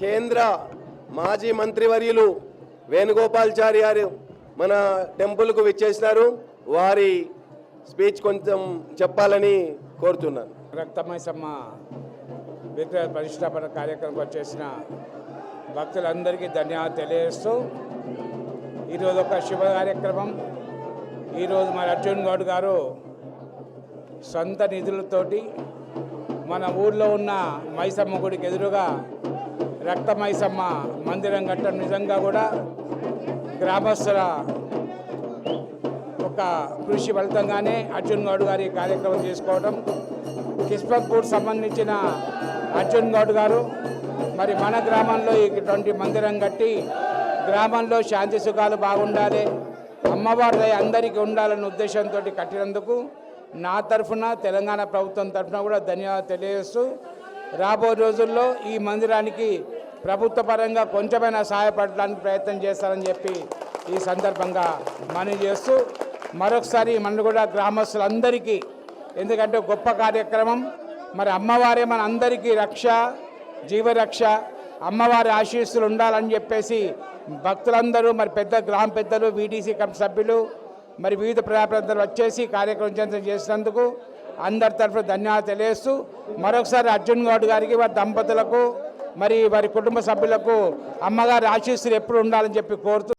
కేంద్ర మాజీ మంత్రివర్యులు వేణుగోపాల్చారి గారు మన టెంపుల్కు విచ్చేసినారు. వారి స్పీచ్ కొంచెం చెప్పాలని కోరుతున్నాను. రక్తమైసమ్మ విగ్రహ ప్రతిష్టాపన కార్యక్రమం వచ్చేసిన భక్తులందరికీ ధన్యవాదాలు తెలియజేస్తూ ఈరోజు ఒక శుభ కార్యక్రమం. ఈరోజు మన అర్జున్ గౌడ్ గారు సొంత నిధులతోటి మన ఊర్లో ఉన్న మైసమ్మ గుడికి ఎదురుగా రక్తమైసమ్మ మందిరం కట్టడం నిజంగా కూడా గ్రామస్తుల ఒక కృషి ఫలితంగానే అర్జున్ గౌడ్ గారి కార్యక్రమం చేసుకోవడం కిస్మత్పూర్ సంబంధించిన అర్జున్ గౌడ్ గారు మరి మన గ్రామంలో ఇటువంటి మందిరం కట్టి గ్రామంలో శాంతి సుఖాలు బాగుండాలి అమ్మవారి దయ అందరికీ ఉండాలనే ఉద్దేశంతో కట్టినందుకు నా తరఫున తెలంగాణ ప్రభుత్వం తరఫున కూడా ధన్యవాదాలు తెలియజేస్తూ రాబోయే రోజుల్లో ఈ మందిరానికి ప్రభుత్వ పరంగా కొంచెమైనా సహాయపడడానికి ప్రయత్నం చేస్తారని చెప్పి ఈ సందర్భంగా మనీ చేస్తూ మరొకసారి మన కూడా గ్రామస్తులందరికీ ఎందుకంటే గొప్ప కార్యక్రమం మరి అమ్మవారే మన అందరికీ రక్ష జీవరక్ష అమ్మవారి ఆశీస్సులు ఉండాలని చెప్పేసి భక్తులందరూ మరి పెద్ద గ్రామ పెద్దలు వీడీసీ కమిటీ సభ్యులు మరి వివిధ ప్రజాప్రతినిధులు వచ్చేసి కార్యక్రమం చేసినందుకు అందరి తరఫున ధన్యవాదాలు తెలియజేస్తూ మరొకసారి అర్జున్ గౌడ్ గారికి వారి దంపతులకు మరి వారి కుటుంబ సభ్యులకు అమ్మగారి ఆశీస్సులు ఎప్పుడు ఉండాలని చెప్పి కోరుతూ